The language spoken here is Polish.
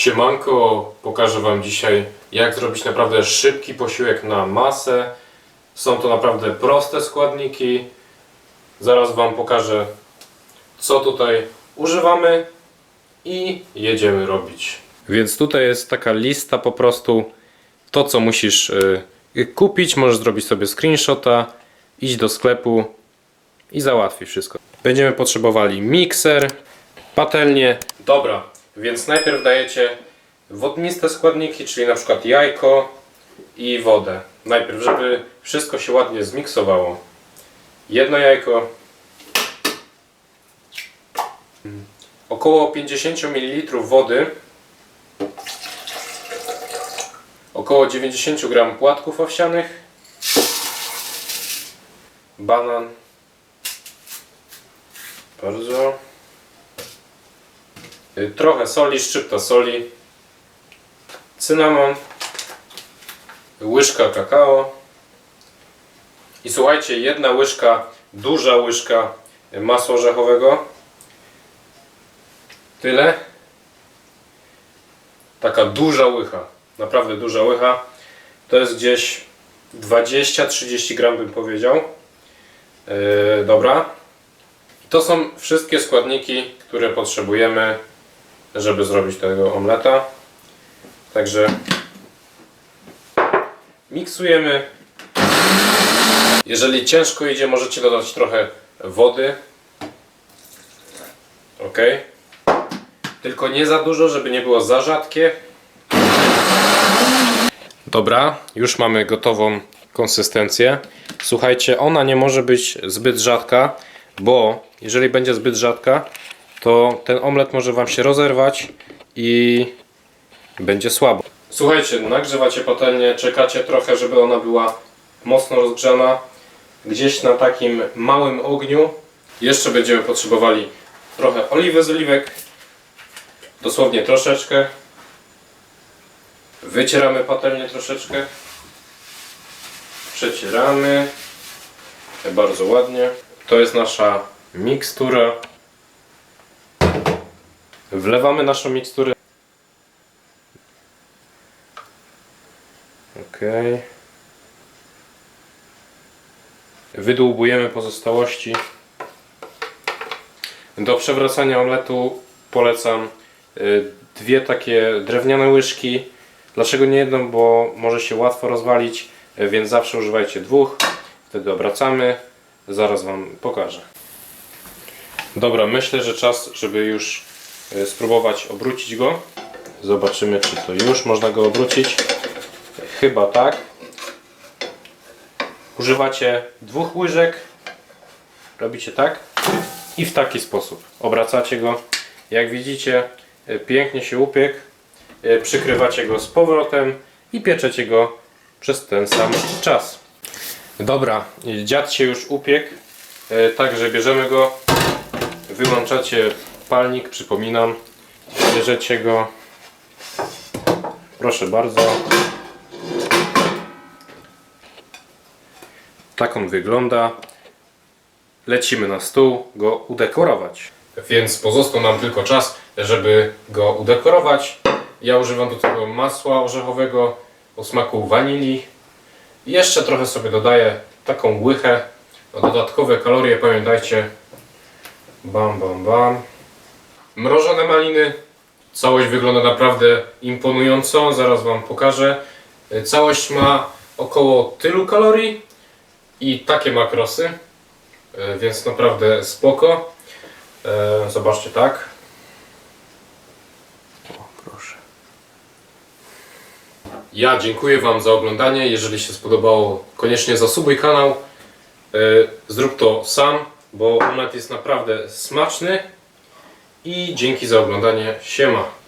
Siemanko, pokażę Wam dzisiaj jak zrobić naprawdę szybki posiłek na masę. Są to naprawdę proste składniki. Zaraz Wam pokażę co tutaj używamy i jedziemy robić. Więc tutaj jest taka lista po prostu to co musisz y, kupić. Możesz zrobić sobie screenshota, iść do sklepu i załatwi wszystko. Będziemy potrzebowali mikser, patelnię. Dobra, więc najpierw dajecie wodniste składniki, czyli na przykład jajko i wodę. Najpierw, żeby wszystko się ładnie zmiksowało. Jedno jajko, około 50 ml wody, około 90 g płatków owsianych, banan, bardzo, trochę soli, szczypta soli, cynamon, łyżka kakao i słuchajcie, jedna łyżka, duża łyżka masła orzechowego. Tyle. Taka duża łycha, naprawdę duża łycha. To jest gdzieś 20-30 gram bym powiedział. Yy, dobra. To są wszystkie składniki, które potrzebujemy, żeby zrobić tego omleta. Także miksujemy. Jeżeli ciężko idzie, możecie dodać trochę wody. Ok. Tylko nie za dużo, żeby nie było za rzadkie. Dobra, już mamy gotową konsystencję. Słuchajcie, ona nie może być zbyt rzadka, bo jeżeli będzie zbyt rzadka, to ten omlet może Wam się rozerwać i będzie słabo. Słuchajcie, nagrzewacie patelnię, czekacie trochę, żeby ona była mocno rozgrzana. Gdzieś na takim małym ogniu. Jeszcze będziemy potrzebowali trochę oliwy z oliwek. Dosłownie troszeczkę. Wycieramy patelnię troszeczkę. Przecieramy. Bardzo ładnie. To jest nasza mikstura. Wlewamy naszą miksturę. Ok. Wydłubujemy pozostałości. Do przewracania omletu polecam y, dwie takie drewniane łyżki. Dlaczego nie jedną? Bo może się łatwo rozwalić, y, więc zawsze używajcie dwóch. Wtedy obracamy. Zaraz Wam pokażę. Dobra, myślę, że czas, żeby już spróbować obrócić go. Zobaczymy, czy to już można go obrócić. Chyba tak. Używacie dwóch łyżek. Robicie tak i w taki sposób. Obracacie go. Jak widzicie, y, pięknie się upiekł. Y, Przykrywacie go z powrotem i pieczecie go przez ten sam czas. Dobra, dziad się już upiekł. Y, Także bierzemy go. Wyłączacie przypominam. Bierzecie go. Proszę bardzo. Tak on wygląda. Lecimy na stół go udekorować. Więc pozostał nam tylko czas, żeby go udekorować. Ja używam do tego masła orzechowego o smaku wanilii. Jeszcze trochę sobie dodaję taką łychę. O dodatkowe kalorie pamiętajcie. Bam, bam, bam. Mrożone maliny. Całość wygląda naprawdę imponująco. Zaraz Wam pokażę. Całość ma około tylu kalorii i takie makrosy. E, Więc naprawdę spoko. E, Zobaczcie tak. O, proszę. Ja dziękuję Wam za oglądanie. Jeżeli się spodobało, koniecznie zasubuj kanał. E, Zrób to sam, bo omlet jest naprawdę smaczny. I dzięki za oglądanie. Siema.